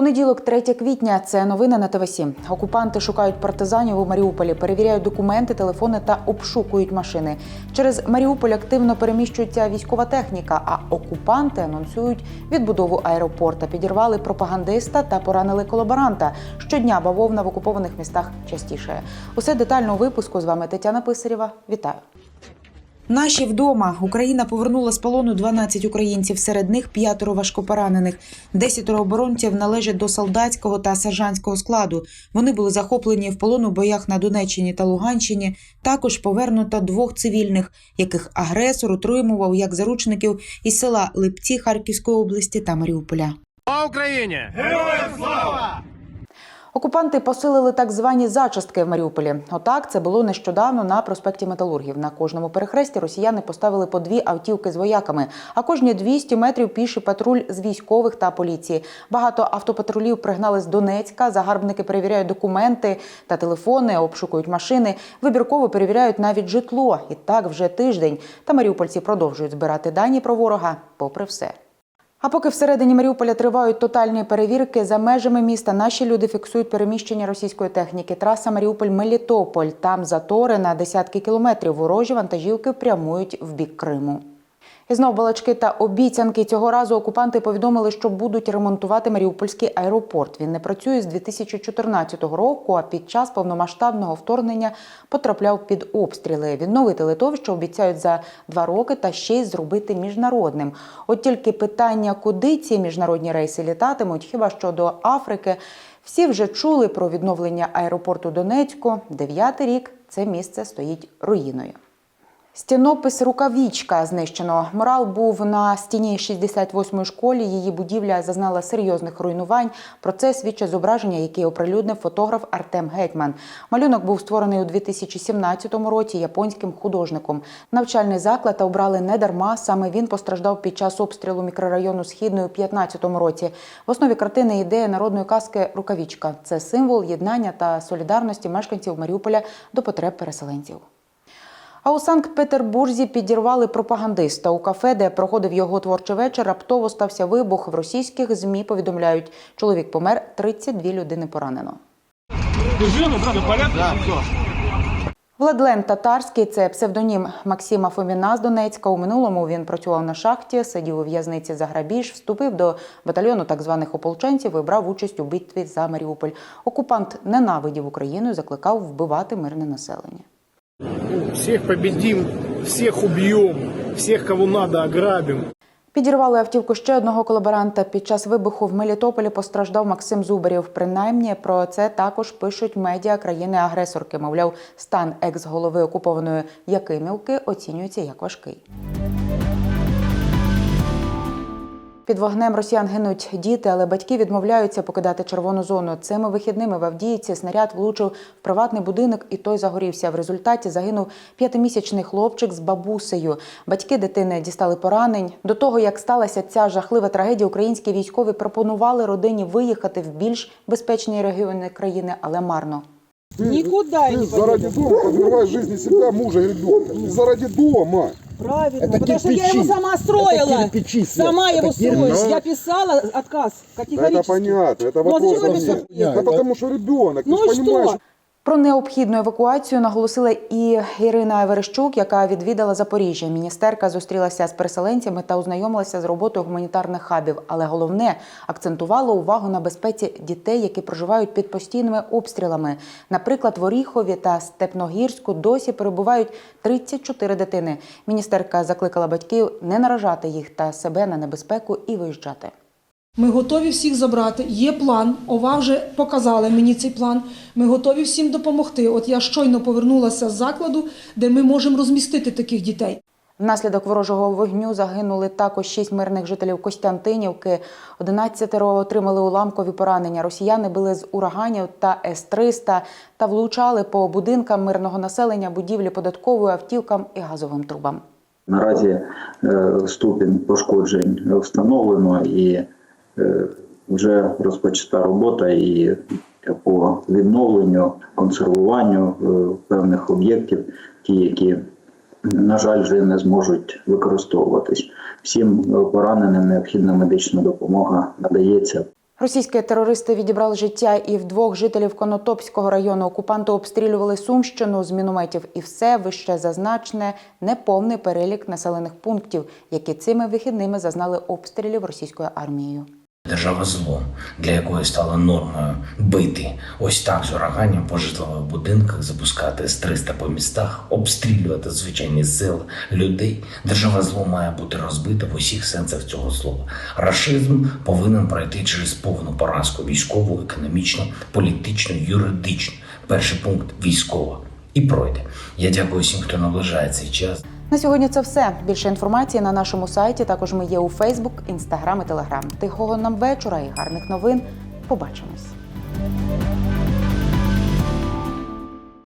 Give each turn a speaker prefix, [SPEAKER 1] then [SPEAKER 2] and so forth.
[SPEAKER 1] Понеділок, 3 квітня. Це новини на ТВ 7 Окупанти шукають партизанів у Маріуполі, перевіряють документи, телефони та обшукують машини. Через Маріуполь активно переміщується військова техніка. А окупанти анонсують відбудову аеропорта. Підірвали пропагандиста та поранили колаборанта. Щодня бавовна в окупованих містах частіше. Усе детально у випуску. З вами Тетяна Писарєва. Вітаю. Наші вдома Україна повернула з полону 12 українців. Серед них п'ятеро важкопоранених. Десятеро оборонців належать до солдатського та сержантського складу. Вони були захоплені в полон у боях на Донеччині та Луганщині. Також повернуто двох цивільних, яких агресор утримував як заручників із села Липці Харківської області та Маріуполя.
[SPEAKER 2] Слава Україні!
[SPEAKER 1] Окупанти посилили так звані зачистки в Маріуполі. Отак це було нещодавно на проспекті Металургів. На кожному перехресті росіяни поставили по дві автівки з вояками, а кожні 200 метрів піший патруль з військових та поліції. Багато автопатрулів пригнали з Донецька. Загарбники перевіряють документи та телефони, обшукують машини. Вибірково перевіряють навіть житло. І так вже тиждень. Та маріупольці продовжують збирати дані про ворога, попри все. А поки всередині Маріуполя тривають тотальні перевірки за межами міста, наші люди фіксують переміщення російської техніки. Траса Маріуполь-Мелітополь. Там затори на десятки кілометрів. Ворожі вантажівки прямують в бік Криму. І знов балачки та обіцянки цього разу окупанти повідомили, що будуть ремонтувати Маріупольський аеропорт. Він не працює з 2014 року, а під час повномасштабного вторгнення потрапляв під обстріли. Відновити литовище обіцяють за два роки та ще й зробити міжнародним. От тільки питання, куди ці міжнародні рейси літатимуть, хіба що до Африки. Всі вже чули про відновлення аеропорту Донецьку. Дев'ятий рік це місце стоїть руїною. Стінопис Рукавічка знищено. Мурал був на стіні 68-ї школі. Її будівля зазнала серйозних руйнувань. Про це свідчить зображення, яке оприлюднив фотограф Артем Гетьман. Малюнок був створений у 2017 році японським художником. Навчальний заклад обрали не дарма. Саме він постраждав під час обстрілу мікрорайону Східної у 2015 році. В основі картини ідея народної казки Рукавічка. Це символ єднання та солідарності мешканців Маріуполя до потреб переселенців. А у Санкт-Петербурзі підірвали пропагандиста у кафе, де проходив його творчий вечір. Раптово стався вибух. В російських змі повідомляють, чоловік помер, 32 людини поранено. Владлен Татарський це псевдонім Максима Фоміна з Донецька. У минулому він працював на шахті, сидів у в'язниці за грабіж, вступив до батальйону так званих ополченців і брав участь у битві за Маріуполь. Окупант ненавидів Україну і закликав вбивати мирне населення.
[SPEAKER 3] Всех победим, всіх убьем, всіх, кого надо, ограбимо.
[SPEAKER 1] Підірвали автівку ще одного колаборанта. Під час вибуху в Мелітополі постраждав Максим Зубарів. Принаймні про це також пишуть медіа країни-агресорки. Мовляв, стан екс-голови окупованої Якимівки оцінюється як важкий. Під вогнем росіян гинуть діти, але батьки відмовляються покидати червону зону. Цими вихідними в Авдіївці снаряд влучив в приватний будинок, і той загорівся. В результаті загинув п'ятимісячний хлопчик з бабусею. Батьки дитини дістали поранень. До того як сталася ця жахлива трагедія, українські військові пропонували родині виїхати в більш безпечні регіони країни, але марно.
[SPEAKER 4] Никуда я не
[SPEAKER 5] заради жизни себя, мужа и ребенка. Заради дома.
[SPEAKER 4] Правильно,
[SPEAKER 6] Это
[SPEAKER 4] потому что я
[SPEAKER 6] кирпичи.
[SPEAKER 4] его сама
[SPEAKER 6] Это
[SPEAKER 4] строила.
[SPEAKER 6] кирпичи, Свет.
[SPEAKER 4] Сама
[SPEAKER 6] Это
[SPEAKER 4] его
[SPEAKER 6] кирпичи.
[SPEAKER 4] строила.
[SPEAKER 5] Ну.
[SPEAKER 4] Я писала отказ
[SPEAKER 5] Да
[SPEAKER 4] категорически.
[SPEAKER 5] это понятно, это
[SPEAKER 4] Ну, а
[SPEAKER 5] вопрос.
[SPEAKER 4] зачем вы
[SPEAKER 5] ко мне.
[SPEAKER 4] писали?
[SPEAKER 5] Да потому что ребенок,
[SPEAKER 4] Ну
[SPEAKER 5] ты
[SPEAKER 4] и
[SPEAKER 5] же понимаешь,
[SPEAKER 4] что?
[SPEAKER 1] Про необхідну евакуацію наголосила і Ірина Верещук, яка відвідала Запоріжжя. Міністерка зустрілася з переселенцями та ознайомилася з роботою гуманітарних хабів. Але головне акцентувала увагу на безпеці дітей, які проживають під постійними обстрілами. Наприклад, в Оріхові та Степногірську досі перебувають 34 дитини. Міністерка закликала батьків не наражати їх та себе на небезпеку і виїжджати.
[SPEAKER 7] Ми готові всіх забрати. Є план. ОВА вже показали мені цей план. Ми готові всім допомогти. От я щойно повернулася з закладу, де ми можемо розмістити таких дітей.
[SPEAKER 1] Внаслідок ворожого вогню загинули також шість мирних жителів Костянтинівки. 11 отримали уламкові поранення. Росіяни били з ураганів та С-300 та влучали по будинкам мирного населення, будівлі податкової, автівкам і газовим трубам.
[SPEAKER 8] Наразі е, ступінь пошкоджень встановлено і вже розпочата робота і по відновленню, консервуванню е, певних об'єктів, ті, які, на жаль, вже не зможуть використовуватись. Всім е, пораненим необхідна медична допомога надається
[SPEAKER 1] Російські терористи відібрали життя і в двох жителів Конотопського району. Окупанти обстрілювали Сумщину з мінометів. І все вище зазначене неповний перелік населених пунктів, які цими вихідними зазнали обстрілів російською армією.
[SPEAKER 2] Держава зло, для якої стало нормою бити ось так з ураганням по житлових будинках, запускати з 300 по містах, обстрілювати звичайні села, людей. Держава зло має бути розбита в усіх сенсах цього слова. Рашизм повинен пройти через повну поразку військову, економічну, політичну, юридичну. Перший пункт військова. І пройде. Я дякую всім, хто наближає цей час.
[SPEAKER 1] На сьогодні це все. Більше інформації на нашому сайті. Також ми є у Фейсбук, Інстаграм і Телеграм. Тихого нам вечора і гарних новин. Побачимось.